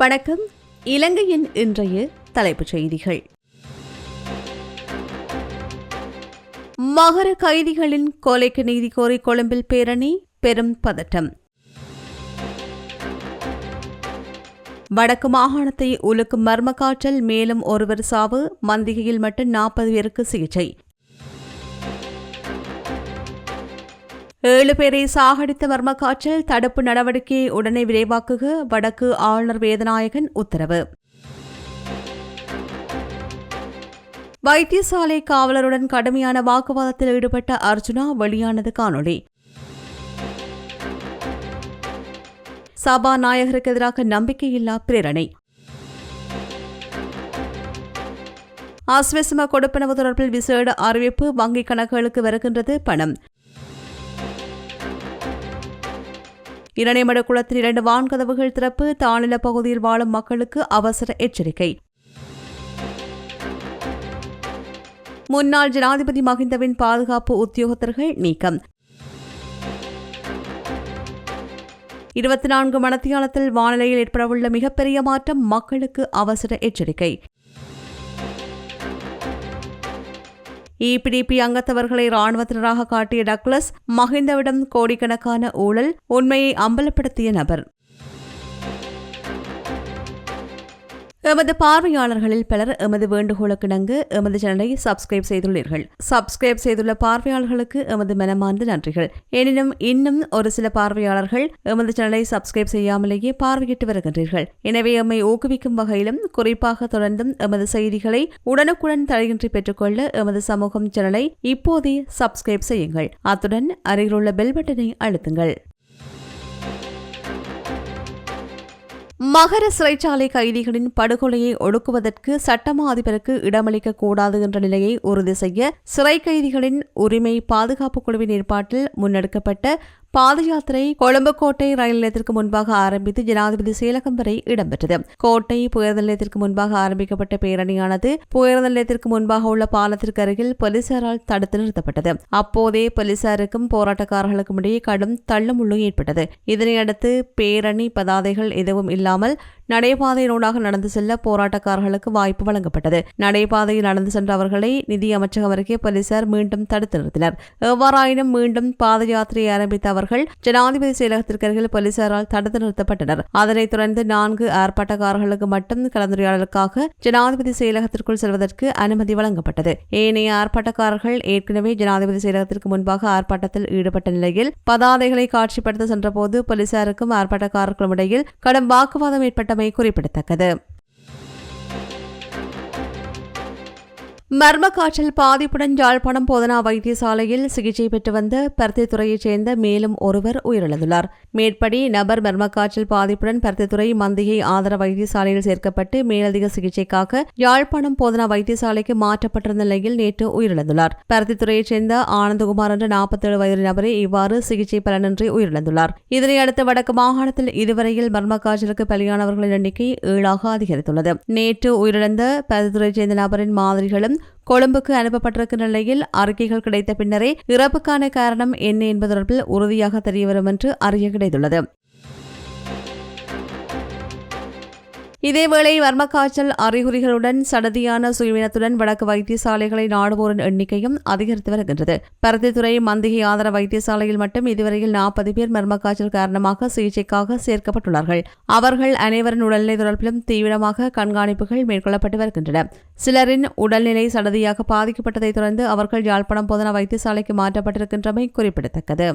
வணக்கம். இலங்கையின் இன்றைய தலைப்புச் செய்திகள். மகர கைதிகளின் கொலைக்கு நீதி கோரி கொழும்பில் பேரணி பெரும் பதட்டம். வடக்கு மாகாணத்தை உலுக்கும் மர்ம காற்றல் மேலும் ஒருவர் சாவு மந்திகையில் மட்டும் நாற்பது பேருக்கு சிகிச்சை. ஏழு பேரை சாகடித்த மர்ம தடுப்பு நடவடிக்கையை உடனே விரைவாக்குக. வடக்கு ஆளுநர் வேதநாயகன் உத்தரவு. வைத்தியசாலை காவலருடன் கடுமையான வாக்குவாதத்தில் ஈடுபட்ட அர்ஜுனா வெளியானது காணொளி. சபாநாயகருக்கு எதிராக நம்பிக்கையில்லா பிரேரணை. ஆஸ்வசம கொடுப்பனவு தொடர்பில் விசேட அறிவிப்பு வங்கிக் கணக்குகளுக்கு வருகின்றது பணம். இரணைமட குளத்தில் இரண்டு வான்கதவுகள் திறப்பு தாழ்நில பகுதியில் வாழும் மக்களுக்கு அவசர எச்சரிக்கை. முன்னாள் ஜனாதிபதி மஹிந்தவின் பாதுகாப்பு உத்தியோகத்தர்கள் நீக்கம். இருபத்தி நான்கு மணத்தியாலத்தில் வானிலையில் ஏற்படவுள்ள மிகப்பெரிய மாற்றம் மக்களுக்கு அவசர எச்சரிக்கை. இபிடிபி அங்கத்தவர்களை ராணுவத்தினராக காட்டிய டக்ளஸ் மஹிந்தவிடம் கோடிக்கணக்கான ஊழல் உண்மையை அம்பலப்படுத்திய நபர். எமது பார்வையாளர்களில் பலர் எமது வேண்டுகோளுக்கிணங்கு எமது சேனலை சப்ஸ்கிரைப் செய்துள்ளீர்கள். சப்ஸ்கிரைப் செய்துள்ள பார்வையாளர்களுக்கு எமது மனமார்ந்த நன்றிகள். எனினும் இன்னும் ஒரு சில பார்வையாளர்கள் எமது சேனலை சப்ஸ்கிரைப் செய்யாமலேயே பார்வையிட்டு வருகின்றீர்கள். எனவே எம்மை ஊக்குவிக்கும் வகையிலும் குறிப்பாக தொடர்ந்தும் எமது செய்திகளை உடனுக்குடன் தடையின்றி பெற்றுக்கொள்ள எமது சமூகம் சேனலை இப்போதே சப்ஸ்கிரைப் செய்யுங்கள். அத்துடன் அருகிலுள்ள பெல் பட்டனை அழுத்துங்கள். மகர சிறைச்சாலை கைதிகளின் படுகொலையை ஒடுக்குவதற்கு சட்டமா அதிபருக்கு இடமளிக்க கூடாது என்ற நிலையை உறுதி செய்ய சிறை கைதிகளின் உரிமை பாதுகாப்பு குழுவின் ஏற்பாட்டில் முன்னெடுக்கப்பட்ட பாத யாத்திரை கொழும்பு கோட்டை ரயில் நிலையத்திற்கு முன்பாக ஆரம்பித்து ஜனாதிபதி செயலகம் வரை இடம்பெற்றது. கோட்டை புயல் நிலையத்திற்கு முன்பாக ஆரம்பிக்கப்பட்ட பேரணியானது புயல் நிலையத்திற்கு முன்பாக உள்ள பாலத்திற்கு அருகில் போலீசாரால் தடுத்து நிறுத்தப்பட்டது. அப்போதே போலீசாருக்கும் போராட்டக்காரர்களுக்கும் இடையே கடும் தள்ளுமுள்ளு ஏற்பட்டது. இதனையடுத்து பேரணி பதாதைகள் எதுவும் இல்லாமல் நடைபாதையினூடாக நடந்து செல்ல போராட்டக்காரர்களுக்கு வாய்ப்பு வழங்கப்பட்டது. நடைபாதையில் நடந்து சென்ற அவர்களை நிதி அமைச்சகம் அருகே போலீசார் மீண்டும் தடுத்து நிறுத்தினர். எவ்வாறாயினும் மீண்டும் பாத யாத்திரையை ஆரம்பித்த அவர்கள் ஜனாதிபதி செயலகத்திற்கு அருகில் போலீசாரால் தடுத்து நிறுத்தப்பட்டனர். அதனைத் தொடர்ந்து நான்கு ஆர்ப்பாட்டக்காரர்களுக்கு மட்டும் கலந்துரையாடலுக்காக ஜனாதிபதி செயலகத்திற்குள் செல்வதற்கு அனுமதி வழங்கப்பட்டது. ஏனைய ஆர்ப்பாட்டக்காரர்கள் ஏற்கனவே ஜனாதிபதி செயலகத்திற்கு முன்பாக ஆர்ப்பாட்டத்தில் ஈடுபட்ட நிலையில் பதாதைகளை காட்சிப்படுத்த சென்றபோது போலீசாருக்கும் ஆர்ப்பாட்டக்காரர்களும் இடையில் கடும் வாக்குவாதம் ஏற்பட்டமை குறிப்பிடத்தக்கது. மர்ம காய்ச்சல் பாதிப்புடன் யாழ்ப்பாணம் போதனா வைத்தியசாலையில் சிகிச்சை பெற்று வந்த பருத்தித்துறையைச் சேர்ந்த மேலும் ஒருவர் உயிரிழந்துள்ளார். மேற்படி நபர் மர்ம காய்ச்சல் பாதிப்புடன் பருத்தித்துறை மந்திகை ஆதர வைத்தியசாலையில் சேர்க்கப்பட்டு மேலதிக சிகிச்சைக்காக யாழ்ப்பாணம் போதனா வைத்தியசாலைக்கு மாற்றப்பட்டிருந்த நிலையில் நேற்று உயிரிழந்துள்ளார். பருத்தித்துறையைச் சேர்ந்த ஆனந்தகுமார் என்ற நாற்பத்தேழு வயது நபரே இவ்வாறு சிகிச்சை பலனின்றி உயிரிழந்துள்ளார். இதனையடுத்து வடக்கு மாகாணத்தில் இதுவரையில் மர்ம காய்ச்சலுக்கு பலியானவர்களின் எண்ணிக்கை ஏழாக அதிகரித்துள்ளது. நேற்று உயிரிழந்த பருத்தித்துறையைச் சேர்ந்த நபரின் மாதிரிகளும் கொழும்புக்கு அனுப்பப்பட்டிருக்கின்ற நிலையில் அறிக்கைகள் கிடைத்த பின்னரே இறப்புக்கான காரணம் என்ன என்பது தொடர்பில் உறுதியாக தெரியவரும் என்று அறிய கிடைத்துள்ளது. இதேவேளை வர்ம காய்ச்சல் அறிகுறிகளுடன் சடதியான சுயவினத்துடன் வடக்கு வைத்தியசாலைகளை நாடுவோரின் எண்ணிக்கையும் அதிகரித்து வருகின்றது. பருத்தித்துறை மந்திகை ஆதர வைத்தியசாலையில் மட்டும் இதுவரையில் நாற்பது பேர் மர்ம காய்ச்சல் காரணமாக சிகிச்சைக்காக சேர்க்கப்பட்டுள்ளார்கள். அவர்கள் அனைவரின் உடல்நிலை தொடர்பிலும் தீவிரமாக கண்காணிப்புகள் மேற்கொள்ளப்பட்டு வருகின்றன. சிலரின் உடல்நிலை சடதியாக பாதிக்கப்பட்டதைத் தொடர்ந்து அவர்கள் யாழ்ப்பாணம் போதனா வைத்தியசாலைக்கு மாற்றப்பட்டிருக்கின்றமை குறிப்பிடத்தக்கது.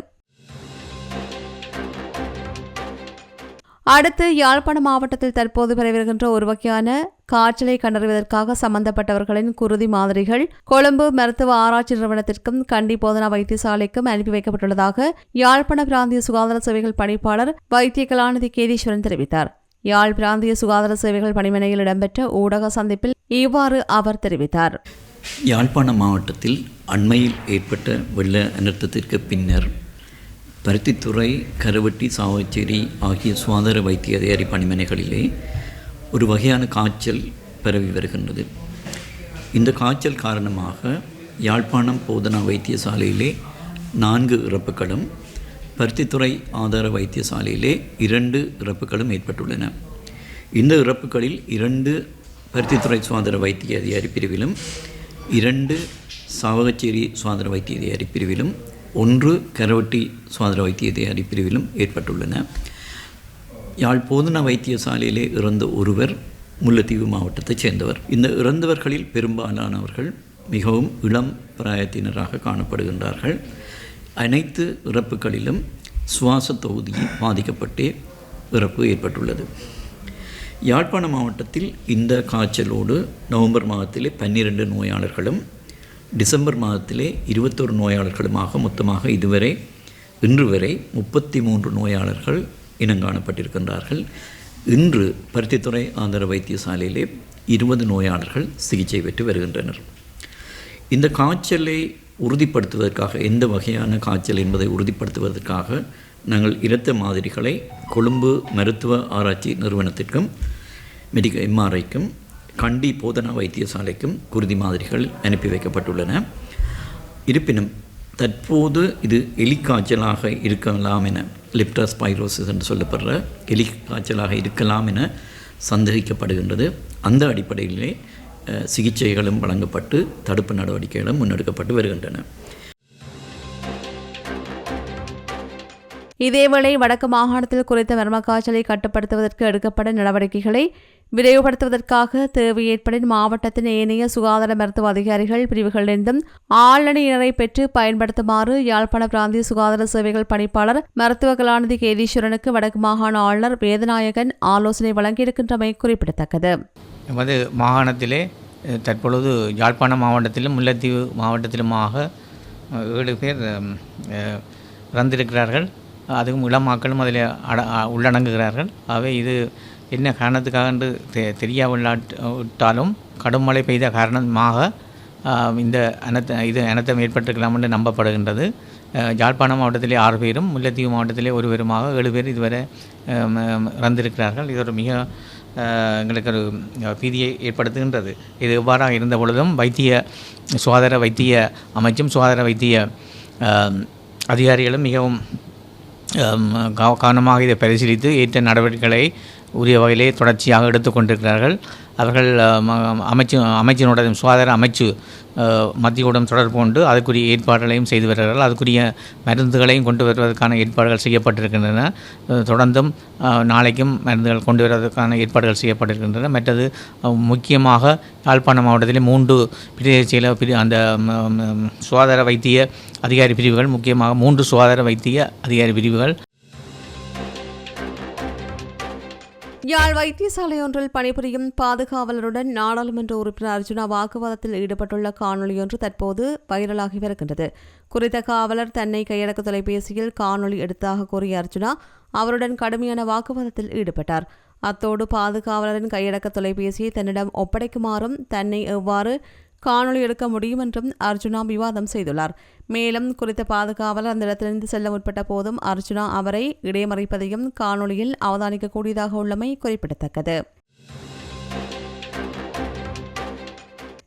அடுத்து யாழ்ப்பாண மாவட்டத்தில் தற்போது பரவிருக்கின்ற ஒரு வகையான காய்ச்சலை கண்டறிவதற்காக சம்பந்தப்பட்டவர்களின் குருதி மாதிரிகள் கொழும்பு மருத்துவ ஆராய்ச்சி நிறுவனத்திற்கும் கண்டி போதனா வைத்தியசாலைக்கும் அனுப்பி வைக்கப்பட்டுள்ளதாக யாழ்ப்பாண பிராந்திய சுகாதார சேவைகள் பணிப்பாளர் வைத்திய கலாநிதி கேதீஸ்வரன் தெரிவித்தார். யாழ் பிராந்திய சுகாதார சேவைகள் பணிமனையில் இடம்பெற்ற ஊடக சந்திப்பில் இவ்வாறு அவர் தெரிவித்தார். யாழ்ப்பாண மாவட்டத்தில் அண்மையில் ஏற்பட்ட வெள்ள அனர்த்தத்திற்கு பின்னர் பருத்தித்துறை கருவட்டி சாவச்சேரி ஆகிய சுகாதார வைத்திய அதிகாரி பணிமனைகளிலே ஒரு வகையான காய்ச்சல் பரவி வருகின்றது. இந்த காய்ச்சல் காரணமாக யாழ்ப்பாணம் போதனா வைத்தியசாலையிலே நான்கு இறப்புகளும் பருத்தித்துறை ஆதார வைத்தியசாலையிலே இரண்டு இறப்புகளும் ஏற்பட்டுள்ளன. இந்த இறப்புகளில் இரண்டு பருத்தித்துறை சுகாதார வைத்திய அதிகாரி பிரிவிலும் இரண்டு சாவகச்சேரி சுகாதார வைத்திய அதிகாரி பிரிவிலும் ஒன்று கரவட்டி சுதந்திர வைத்திய தயாரி பிரிவிலும் ஏற்பட்டுள்ளன. யாழ் போதனா வைத்தியசாலையிலே இறந்த ஒருவர் முல்லைத்தீவு மாவட்டத்தைச் சேர்ந்தவர். இந்த இறந்தவர்களில் பெரும்பாலானவர்கள் மிகவும் இளம் பிராயத்தினராக காணப்படுகின்றார்கள். அனைத்து இறப்புகளிலும் சுவாச தொகுதி பாதிக்கப்பட்டே இறப்பு ஏற்பட்டுள்ளது. யாழ்ப்பாண மாவட்டத்தில் இந்த காய்ச்சலோடு நவம்பர் மாதத்திலே பன்னிரண்டு நோயாளர்களும் டிசம்பர் மாதத்திலே இருபத்தொரு நோயாளர்களுமாக மொத்தமாக இதுவரை இன்று வரை முப்பத்தி மூன்று நோயாளர்கள் இனங்காணப்பட்டிருக்கின்றார்கள். இன்று பருத்தித்துறை ஆந்திர வைத்தியசாலையிலே இருபது நோயாளர்கள் சிகிச்சை பெற்று வருகின்றனர். இந்த காய்ச்சலை உறுதிப்படுத்துவதற்காக எந்த வகையான காய்ச்சல் என்பதை உறுதிப்படுத்துவதற்காக நாங்கள் இரத்த மாதிரிகளை கொழும்பு மருத்துவ ஆராய்ச்சி நிறுவனத்திற்கும் மெடிக்க எம்ஆர்ஐக்கும் கண்டி போதனா வைத்தியசாலைக்கும் குருதி மாதிரிகள் அனுப்பி வைக்கப்பட்டுள்ளன. இருப்பினும் தற்போது இது எலிக்காய்ச்சலாக இருக்கலாம் என லிப்டாஸ்பைரோசிஸ் என்று சொல்லப்படுற எலிக்காய்ச்சலாக இருக்கலாம் என சந்தேகிக்கப்படுகின்றது. அந்த அடிப்படையிலே சிகிச்சைகளும் வழங்கப்பட்டு தடுப்பு நடவடிக்கைகளும் முன்னெடுக்கப்பட்டு வருகின்றன. இதேவேளை வடக்கு மாகாணத்தில் குறித்த மர்ம காய்ச்சலை கட்டுப்படுத்துவதற்கு எடுக்கப்பட்ட நடவடிக்கைகளை விரைவுபடுத்துவதற்காக தேவை ஏற்படின் மாவட்டத்தின் ஏனைய சுகாதார மருத்துவ அதிகாரிகள் பிரிவுகளிலிருந்தும் ஆளணியினரை பெற்று பயன்படுத்துமாறு யாழ்ப்பாண பிராந்திய சுகாதார சேவைகள் பணிப்பாளர் மருத்துவ கலாநிதி கேதீஸ்வரனுக்கு வடக்கு மாகாண ஆளுநர் வேதநாயகன் ஆலோசனை வழங்கியிருக்கின்றமை குறிப்பிடத்தக்கது. எமது மாகாணத்திலே தற்பொழுது யாழ்ப்பாண மாவட்டத்திலும் முல்லைத்தீவு மாவட்டத்திலுமாக ஏழு பேர் அம், இறந்திருக்கிறார்கள் அதுவும் இளமாக்களும் அதில் அட உள்ளடங்குகிறார்கள். ஆகவே இது என்ன காரணத்துக்காக என்று தெ தெரியாவிட்டாலும் கடும் மழை பெய்த காரணமாக இந்த அனத்த இது அனர்த்தம் ஏற்பட்டிருக்கலாம் என்று நம்பப்படுகின்றது. ஜாழ்ப்பாணம் யாழ்ப்பாணம் மாவட்டத்திலே ஆறு பேரும் முல்லைத்தீவு மாவட்டத்திலே ஒருவருமாக ஏழு பேர் இதுவரை இறந்திருக்கிறார்கள். இது ஒரு மிக எங்களுக்கு ஒரு பீதியை ஏற்படுத்துகின்றது. இது எவ்வாறாக இருந்த பொழுதும் வைத்திய சுகாதார வைத்திய அமைச்சும் சுகாதார வைத்திய அதிகாரிகளும் மிகவும் கவனமாக இதை பரிசீலித்து ஏற்ற நடவடிக்கைகளை உரிய வகையிலே தொடர்ச்சியாக எடுத்துக்கொண்டிருக்கிறார்கள் அவர்கள் அமைச்சு அமைச்சினுடைய சுகாதார அமைச்சு மத்தியுடன் தொடர்பு கொண்டு அதுக்குரிய ஏற்பாடுகளையும் செய்து வருகிறார்கள். அதுக்குரிய மருந்துகளையும் கொண்டு வருவதற்கான ஏற்பாடுகள் செய்யப்பட்டிருக்கின்றன. தொடர்ந்தும் நாளைக்கும் மருந்துகள் கொண்டு வருவதற்கான ஏற்பாடுகள் செய்யப்பட்டிருக்கின்றன. மற்றது முக்கியமாக யாழ்ப்பாணம் மாவட்டத்திலே மூன்று பிரதேசியில் அந்த சுகாதார வைத்திய அதிகாரி பிரிவுகள் முக்கியமாக மூன்று சுகாதார வைத்திய அதிகாரி பிரிவுகள். யாழ் வைத்தியசாலை ஒன்றில் பணிபுரியும் பாதுகாவலருடன் நாடாளுமன்ற உறுப்பினர் அர்ஜுனா வாக்குவாதத்தில் ஈடுபட்டுள்ள காணொளியொன்று தற்போது வைரலாகி வருகின்றது. குறித்த காவலர் தன்னை கையடக்க தொலைபேசியில் காணொளி எடுத்ததாக கூறிய அர்ஜுனா அவருடன் கடுமையான வாக்குவாதத்தில் ஈடுபட்டார். அத்தோடு பாதுகாவலரின் கையடக்க தொலைபேசியை தன்னிடம் ஒப்படைக்குமாறும் தன்னை எவ்வாறு காணொளி எடுக்க முடியும் என்றும் அர்ஜுனா விவாதம் செய்துள்ளார். மேலும் குறித்த பாதுகாவலர் அந்த இடத்திலிருந்து செல்ல முற்பட்ட போதும் அர்ஜுனா அவரை இடைமறிப்பதையும் காணொளியில் அவதானிக்கக்கூடியதாக உள்ளமை குறிப்பிடத்தக்கது.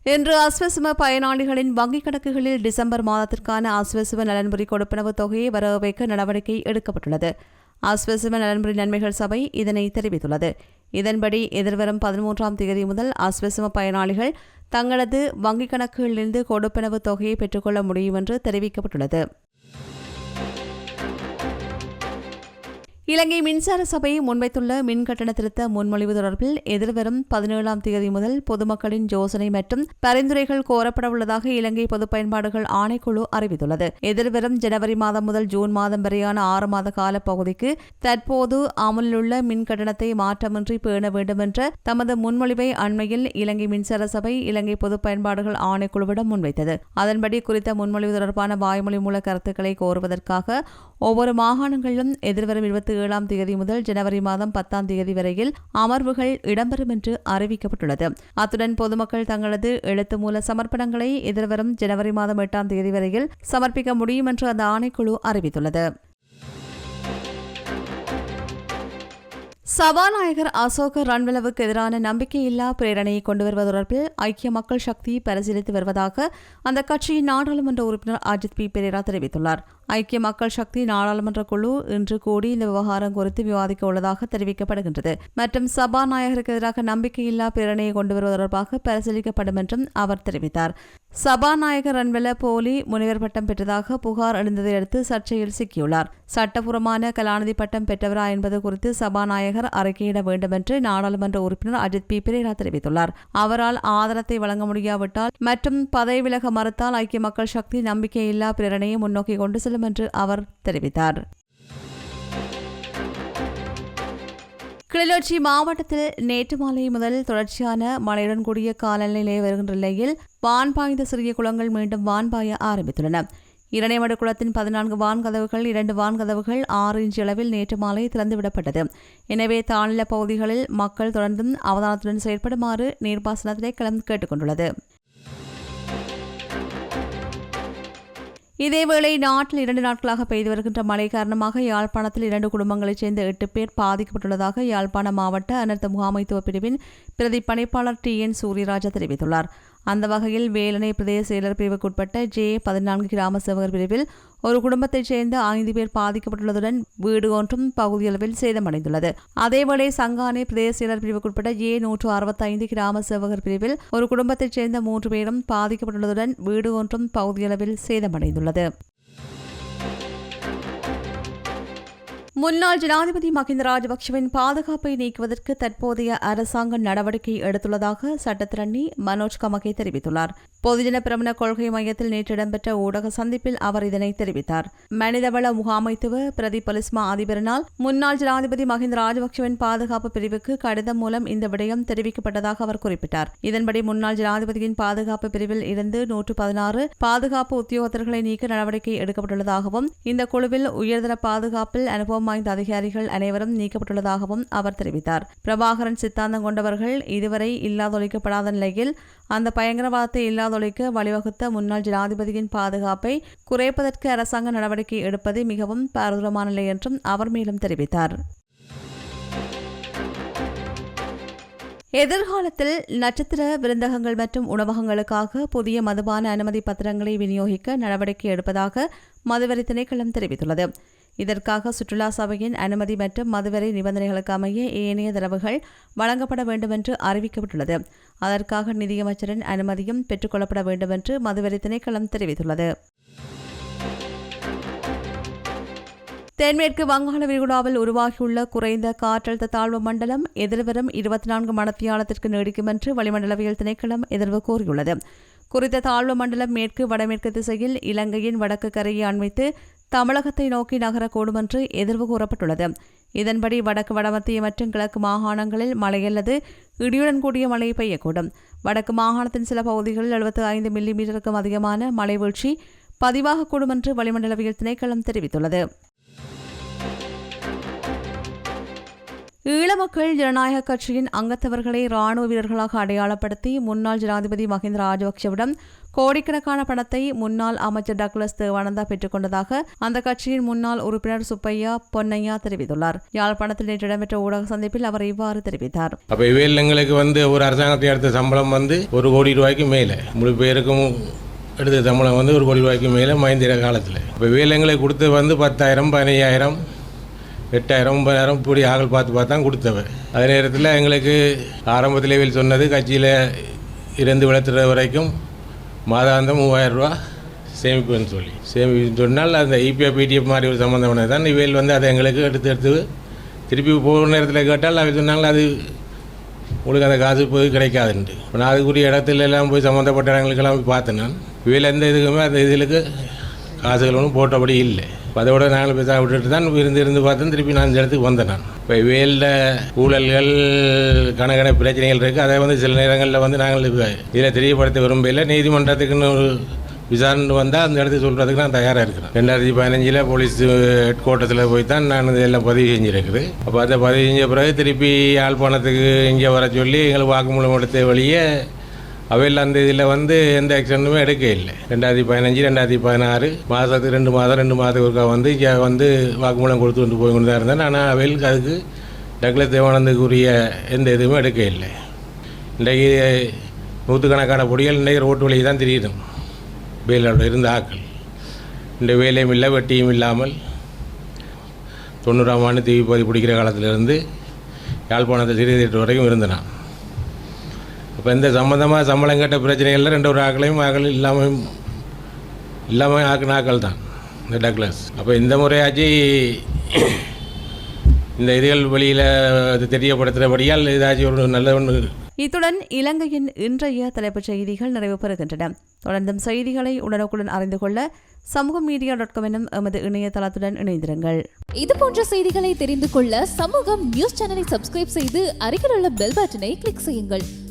இன்று அஸ்வசும பயனாளிகளின் வங்கிக் கணக்குகளில் டிசம்பர் மாதத்திற்கான அஸ்வசிம நலன்புரி கொடுப்பனவு தொகையை வரவைக்க நடவடிக்கை எடுக்கப்பட்டுள்ளது. அஸ்வசும நலன்புரி நன்மைகள் சபை இதனை தெரிவித்துள்ளது. இதன்படி எதிர்வரும் பதிமூன்றாம் தேதி முதல் அஸ்வசம பயனாளிகள் தங்களது வங்கிக் கணக்குகளிலிருந்து கொடுப்பனவு தொகையை பெற்றுக்கொள்ள முடியும் என்று தெரிவிக்கப்பட்டுள்ளது. இலங்கை மின்சார சபை முன்வைத்துள்ள மின் கட்டண திருத்த முன்மொழிவு தொடர்பில் எதிர்வரும் பதினேழாம் தேதி முதல் பொதுமக்களின் யோசனை மற்றும் பரிந்துரைகள் கோரப்பட உள்ளதாக இலங்கை பொது பயன்பாடுகள் ஆணைக்குழு அறிவித்துள்ளது. எதிர்வரும் ஜனவரி மாதம் முதல் ஜூன் மாதம் வரையான ஆறு மாத கால பகுதிக்கு தற்போது அமலிலுள்ள மின் கட்டணத்தை மாற்றமின்றி பேண வேண்டும் என்ற தமது முன்மொழிவை அண்மையில் இலங்கை மின்சார சபை இலங்கை பொது பயன்பாடுகள் ஆணைக்குழுவிடம் முன்வைத்தது. அதன்படி குறித்த முன்மொழிவு தொடர்பான வாய்மொழி மூல கருத்துக்களை கோருவதற்காக ஒவ்வொரு மாகாணங்களிலும் எதிர்வரும் இருபத்தி ஏழாம் தேதி முதல் ஜனவரி மாதம் பத்தாம் தேதி வரையில் அமர்வுகள் இடம்பெறும் என்று அறிவிக்கப்பட்டுள்ளது. அத்துடன் பொதுமக்கள் தங்களது எழுத்து மூல சமர்ப்பணங்களை எதிர்வரும் ஜனவரி மாதம் எட்டாம் தேதி வரையில் சமர்ப்பிக்க முடியும் என்று அந்த ஆணைக்குழு அறிவித்துள்ளது. சபாநாயகர் அசோக ரன்வெலவுக்கு எதிரான நம்பிக்கையில்லா பிரேரணையை கொண்டு வருவது தொடர்பில் ஐக்கிய மக்கள் சக்தி பரிசீலித்து வருவதாக அந்த கட்சியின் நாடாளுமன்ற உறுப்பினர் அஜித் பி. பெரேரா தெரிவித்துள்ளார். ஐக்கிய மக்கள் சக்தி நாடாளுமன்ற குழு இன்று கூடி இந்த விவகாரம் குறித்து விவாதிக்க உள்ளதாக தெரிவிக்கப்படுகின்றது. மற்றும் சபாநாயகருக்கு எதிராக நம்பிக்கையில்லா பிரேரணையை கொண்டு வருவது தொடர்பாக பரிசீலிக்கப்படும் என்றும் அவர் தெரிவித்தார். சபாநாயகர் அன்வெல போலி முனைவர் பட்டம் பெற்றதாக புகார் எழுந்ததை அடுத்து சர்ச்சையில் சிக்கியுள்ளார். சட்டபூர்வமான கலாநிதி பட்டம் பெற்றவரா என்பது குறித்து சபாநாயகர் அறிக்கையிட வேண்டும் என்று நாடாளுமன்ற உறுப்பினர் அஜித் பி. பிரேரா தெரிவித்துள்ளார். அவரால் ஆதரத்தை வழங்க முடியாவிட்டால் மற்றும் பதவி விலக மறுத்தால் ஐக்கிய மக்கள் சக்தி நம்பிக்கையில்லா பிரேரணையை முன்னோக்கி கொண்டு செல்லும் என்று அவர் தெரிவித்தார். கிளிநொச்சி மாவட்டத்தில் நேற்று மாலை முதல் தொடர்ச்சியான மழையுடன் கூடிய காலநிலை வருகின்ற நிலையில் வான் பாய்ந்த சிறிய குளங்கள் மீண்டும் வான் பாய ஆரம்பித்துள்ளன. இரணைமடு குளத்தின் பதினான்கு வான்கதவுகள் இரண்டு வான்கதவுகள் ஆறு இன்ச் அளவில் நேற்று மாலை திறந்துவிடப்பட்டது. எனவே தாழ்நில பகுதிகளில் மக்கள் தொடர்ந்தும் அவதானத்துடன் செயற்படுமாறு நீர்ப்பாசனத்திலே கலந்து கேட்டுக் இதேவேளை நாட்டில் இரண்டு நாட்களாக பெய்து வருகின்ற மழை காரணமாக யாழ்ப்பாணத்தில் இரண்டு குடும்பங்களைச் சேர்ந்த எட்டு பேர் பாதிக்கப்பட்டுள்ளதாக யாழ்ப்பாண மாவட்ட அனர்த்த முகாமைத்துவ பிரிவின் பிரதி பணிப்பாளர் டி என் சூரியராஜா தெரிவித்துள்ளார். அந்த வகையில் வேலனை பிரதேச செயலர் பிரிவுக்குட்பட்ட ஜே பதினான்கு கிராம சேவகர் பிரிவில் ஒரு குடும்பத்தைச் சேர்ந்த ஐந்து பேர் பாதிக்கப்பட்டுள்ளதுடன் வீடு ஒன்றும் பகுதியளவில் சேதமடைந்துள்ளது. அதேவேளை சங்கானை பிரதேச செயலர் பிரிவுக்குட்பட்ட ஏ நூற்று அறுபத்தைந்து கிராம சேவகர் பிரிவில் ஒரு குடும்பத்தைச் சேர்ந்த மூன்று பேரும் பாதிக்கப்பட்டுள்ளதுடன் வீடு ஒன்றும் பகுதியளவில் சேதமடைந்துள்ளது. முன்னாள் ஜனாதிபதி மஹிந்த ராஜபக்சவின் பாதுகாப்பை நீக்குவதற்கு தற்போதைய அரசாங்கம் நடவடிக்கை எடுத்துள்ளதாக சட்டத்திரணி மனோஜ் கமகே தெரிவித்துள்ளார். பொதுஜன பிரமண கொள்கை மையத்தில் நேற்று இடம்பெற்ற ஊடக சந்திப்பில் அவர் இதனை தெரிவித்தார். மனிதவள முகாமைத்துவ பிரதி பலிஸ்மா அதிபரினால் முன்னாள் ஜனாதிபதி மஹிந்த ராஜபக்சவின் பாதுகாப்பு பிரிவுக்கு கடிதம் மூலம் இந்த விடயம் தெரிவிக்கப்பட்டதாக அவர் குறிப்பிட்டார். இதன்படி முன்னாள் ஜனாதிபதியின் பாதுகாப்பு பிரிவில் இருந்து நூற்று பதினாறு பாதுகாப்பு உத்தியோகத்தர்களை நீக்க நடவடிக்கை எடுக்கப்பட்டுள்ளதாகவும் இந்த குழுவில் உயர்தர பாதுகாப்பில் அனுபவம் வாய்ந்த அதிகாரிகள் அனைவரும் நீக்கப்பட்டுள்ளதாகவும் அவர் தெரிவித்தார். பிரபாகரன் சித்தாந்தம் கொண்டவர்கள் இதுவரை இல்லாதொழிக்கப்படாத நிலையில் அந்த பயங்கரவாதத்தை இல்லாதொழிக்க வழிவகுத்த முன்னாள் ஜனாதிபதியின் பாதுகாப்பை குறைப்பதற்கு அரசாங்க நடவடிக்கை எடுப்பது மிகவும் பாரதூரமான நிலை என்றும் அவர் மேலும் தெரிவித்தார். எதிர்காலத்தில் நட்சத்திர விருந்தகங்கள் மற்றும் உணவகங்களுக்காக புதிய மதுபான அனுமதி பத்திரங்களை விநியோகிக்க நடவடிக்கை எடுப்பதாக மதுவரி திணைக்களம் தெரிவித்துள்ளது. இதற்காக சுற்றுலா சபையின் அனுமதி மற்றும் மதுவரை நிபந்தனைகளுக்கு அமைய ஏனைய தரவுகள் வழங்கப்பட வேண்டுமென்று அறிவிக்கப்பட்டுள்ளது. அதற்காக நிதியமைச்சரின் அனுமதியும் பெற்றுக்கொள்ளப்பட வேண்டுமென்று மதுவரை திணைக்களம் தெரிவித்துள்ளது. தென்மேற்கு வங்காள விரிகுடாவில் உருவாகியுள்ள குறைந்த காற்றழுத்த தாழ்வு மண்டலம் எதிர்வரும் இருபத்தி நான்கு மணத்தியாலத்திற்கு நீடிக்கும் என்று வளிமண்டலவியல் திணைக்களம் எதிர்வு கூறியுள்ளது. குறித்த தாழ்வு மண்டலம் மேற்கு வடமேற்கு திசையில் இலங்கையின் வடக்கு கரையை அண்மித்து தமிழகத்தை நோக்கி நகரக்கூடும் என்று எதிர்வு கூறப்பட்டுள்ளது. இதன்படி வடக்கு வடமத்திய மற்றும் கிழக்கு மாகாணங்களில் மழை அல்லது இடியுடன் கூடிய மழை பெய்யக்கூடும். வடக்கு மாகாணத்தின் சில பகுதிகளில் எழுபத்து ஐந்து மில்லி மீட்டருக்கும் அதிகமான மழை வீழ்ச்சி பதிவாகக்கூடும் என்று வளிமண்டலவியல் திணைக்களம் தெரிவித்துள்ளது. ஈழமக்கள் ஜனநாயக கட்சியின் அங்கத்தவர்களை ராணுவ வீரர்களாக அடையாளப்படுத்தி முன்னாள் ஜனாதிபதி மஹிந்த ராஜபக்சவிடம் கோடிக்கணக்கான பணத்தை முன்னாள் அமைச்சர் டக்ளஸ் தேவானந்தா பெற்றுக்கொண்டதாக அந்த கட்சியின் முன்னாள் உறுப்பினர் சுப்பையா பொன்னையா தெரிவித்துள்ளார். யாழ்ப்பாணத்தில் நேற்று இடம்பெற்ற ஊடக சந்திப்பில் அவர் இவ்வாறு தெரிவித்தார். அப்போ இவையில் எங்களுக்கு வந்து ஒரு அரசாங்கத்தை எடுத்த சம்பளம் வந்து ஒரு கோடி ரூபாய்க்கு மேலே. முழு பேருக்கும் எடுத்த சம்பளம் வந்து ஒரு கோடி ரூபாய்க்கு மேலே மைந்திர காலத்தில். இப்போ வேலைங்களை கொடுத்து வந்து பத்தாயிரம் பதினையாயிரம் எட்டாயிரம் ஒன்பதாயிரம் இப்படி ஆகல் பார்த்து பார்த்து தான் கொடுத்தவ. அதே நேரத்தில் எங்களுக்கு ஆரம்பத்தில் சொன்னது கட்சியில் இருந்து வளர்த்துற வரைக்கும் மாதாந்தம் மூவாயிரம் ரூபா சேமிப்புன்னு சொல்லி. சேமிப்புன்னு சொன்னால் அந்த இபிஎஃப் பிடிஎஃப் மாதிரி ஒரு சம்மந்தமானது தான். இவையில் வந்து அதை எங்களுக்கு எடுத்து எடுத்து திருப்பி போகிற நேரத்தில் கேட்டால் அவர் சொன்னாங்களா அது உங்களுக்கு அந்த காசு போய் கிடைக்காதுன்ட்டு. இப்போ நான் அதுக்குரிய இடத்துல எல்லாம் போய் சம்மந்தப்பட்ட இடங்களுக்கெல்லாம் போய் பார்த்தேன் நான். இவையில் எந்த இதுக்குமே அந்த இதுகளுக்கு காசுகள் ஒன்றும் போட்டபடி இல்லை. இப்போ அதோட நாலு பைசா விட்டுட்டு தான் இருந்து இருந்து பார்த்தேன் திருப்பி நான் இந்த இடத்துக்கு வந்தேன் நான். இப்போ வேலில் ஊழல்கள் கணக்கண பிரச்சனைகள் இருக்குது அதை வந்து சில நேரங்களில் வந்து நாங்கள் இதில் தெரியப்படுத்த விரும்பல நீதிமன்றத்துக்குன்னு ஒரு விசாரணை வந்தால் அந்த இடத்துக்கு சொல்கிறதுக்கு நான் தயாராக இருக்கிறேன். ரெண்டாயிரத்தி பதினஞ்சில் போலீஸ் ஹெட் குவார்ட்டர்ஸில் போய் தான் நான் இதெல்லாம் பதிவு செஞ்சுருக்குது. அப்போ அதை பதிவு செஞ்ச பிறகு திருப்பி யாழ்ப்பாணத்துக்கு இங்கே வர சொல்லி எங்களுக்கு வாக்குமூலம் எடுத்த வழியே அவையில் அந்த இதில் வந்து எந்த ஆக்ஷனுமே எடுக்க இல்லை ரெண்டாயிரத்தி பதினஞ்சு ரெண்டாயிரத்தி பதினாறு மாதத்துக்கு ரெண்டு மாதம் ரெண்டு மாதத்துக்கு ஒருக்கா வந்து வந்து வாக்குமூலம் கொடுத்து கொண்டு போய் கொண்டு தான் இருந்தேன். ஆனால் அவைகளுக்கு அதுக்கு டக்ளஸ் தேவானந்துக்குரிய எந்த இதுவுமே எடுக்க இல்லை இன்றைக்கு நூற்றுக்கணக்கான பொடிகள் இன்றைக்கு ரோட்டு வழி தான் தெரியுது. வேலோட இருந்த ஆக்கள். இந்த வேலையும் இல்லை வெட்டியும் இல்லாமல் தொண்ணூறாம் ஆண்டு தீவி பதி பிடிக்கிற காலத்திலிருந்து யாழ்ப்பாணத்தில் சிறிய வரைக்கும் இருந்தேன் அப்போ இந்த சம்மந்தமாக சம்பளம் கேட்ட பிரச்சனைகளில் ரெண்டு ஒரு ஆக்களையும் ஆக்கள் இல்லாமல் இல்லாமல் ஆக்கின ஆக்கள் தான் இந்த டக்ளஸ். அப்போ இந்த முறையாச்சு இந்த இதுகள் வெளியில் தெரியப்படுத்துகிறபடியால் ஏதாச்சும் ஒரு நல்ல ஒன்று இத்துடன் இலங்கையின் இன்றைய தலைப்புச் செய்திகள் நிறைவு பெறுகின்றன. தொடர்ந்தும் செய்திகளை உடனுக்குடன் அறிந்து கொள்ள சமூக மீடியா டாட் காம் எனும் எமது இணையதளத்துடன் இணைந்திருங்கள். இது போன்ற செய்திகளை தெரிந்து கொள்ள சமூகம் நியூஸ் சேனலை சப்ஸ்கிரைப் செய்து அருகில் உள்ள பெல் பட்டனை கிளிக் செய்யுங்கள்.